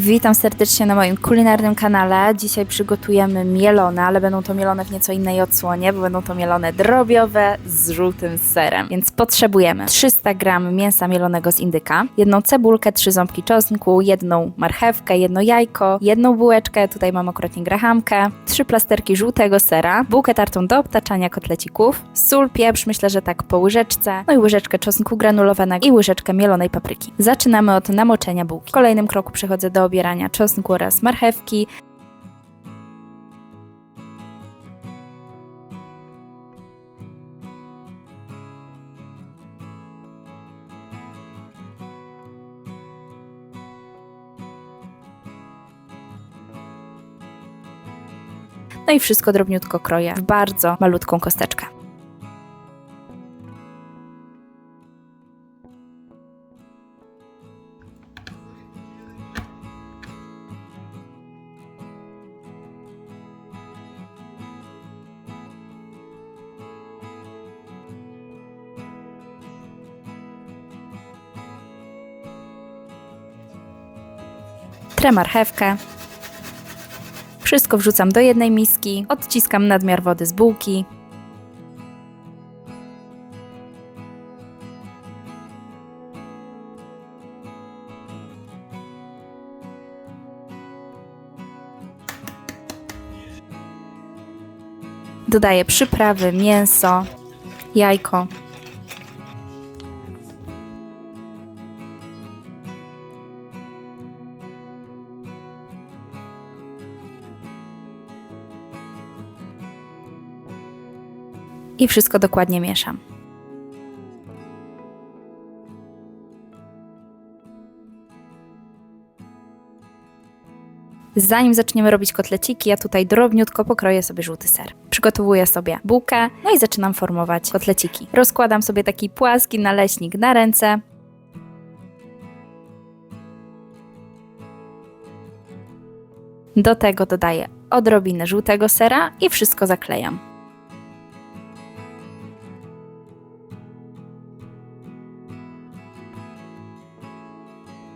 Witam serdecznie na moim kulinarnym kanale. Dzisiaj przygotujemy mielone, ale będą to mielone w nieco innej odsłonie, bo będą to mielone drobiowe z żółtym serem. Więc potrzebujemy 300 gram mięsa mielonego z indyka, jedną cebulkę, trzy ząbki czosnku, jedną marchewkę, jedno jajko, jedną bułeczkę, tutaj mam akurat grahamkę, trzy plasterki żółtego sera, bułkę tartą do obtaczania kotlecików, sól, pieprz, myślę, że tak po łyżeczce, no i łyżeczkę czosnku granulowanego i łyżeczkę mielonej papryki. Zaczynamy od namoczenia bułki. W kolejnym kroku przechodzę do obierania czosnku oraz marchewki. No i wszystko drobniutko kroję w bardzo malutką kosteczkę. Trę marchewkę. Wszystko wrzucam do jednej miski, odciskam nadmiar wody z bułki. Dodaję przyprawy, mięso, jajko. I wszystko dokładnie mieszam. Zanim zaczniemy robić kotleciki, ja tutaj drobniutko pokroję sobie żółty ser. Przygotowuję sobie bułkę, no i zaczynam formować kotleciki. Rozkładam sobie taki płaski naleśnik na ręce. Do tego dodaję odrobinę żółtego sera i wszystko zaklejam.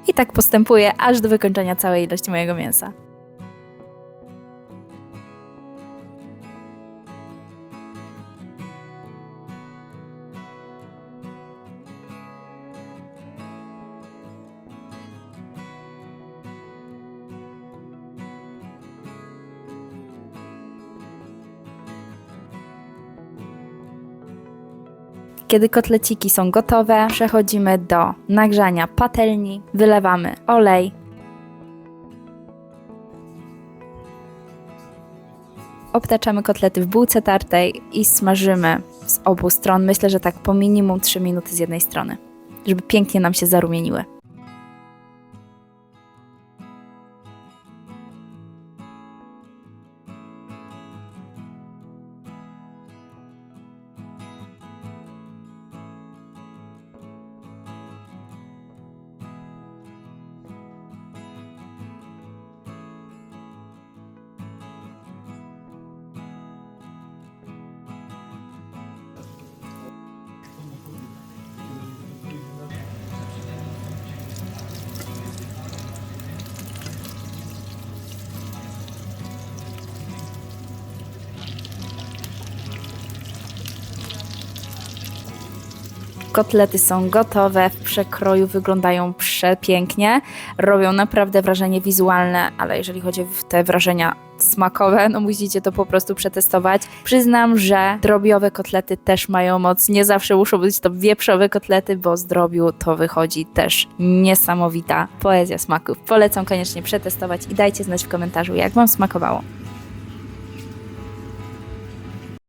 I tak postępuję aż do wykończenia całej ilości mojego mięsa. Kiedy kotleciki są gotowe, przechodzimy do nagrzania patelni, wylewamy olej. Obtaczamy kotlety w bułce tartej i smażymy z obu stron. Myślę, że tak po minimum 3 minuty z jednej strony, żeby pięknie nam się zarumieniły. Kotlety są gotowe, w przekroju wyglądają przepięknie, robią naprawdę wrażenie wizualne, ale jeżeli chodzi o te wrażenia smakowe, no musicie to po prostu przetestować. Przyznam, że drobiowe kotlety też mają moc. Nie zawsze muszą być to wieprzowe kotlety, bo z drobiu to wychodzi też niesamowita poezja smaków. Polecam koniecznie przetestować i dajcie znać w komentarzu, jak Wam smakowało.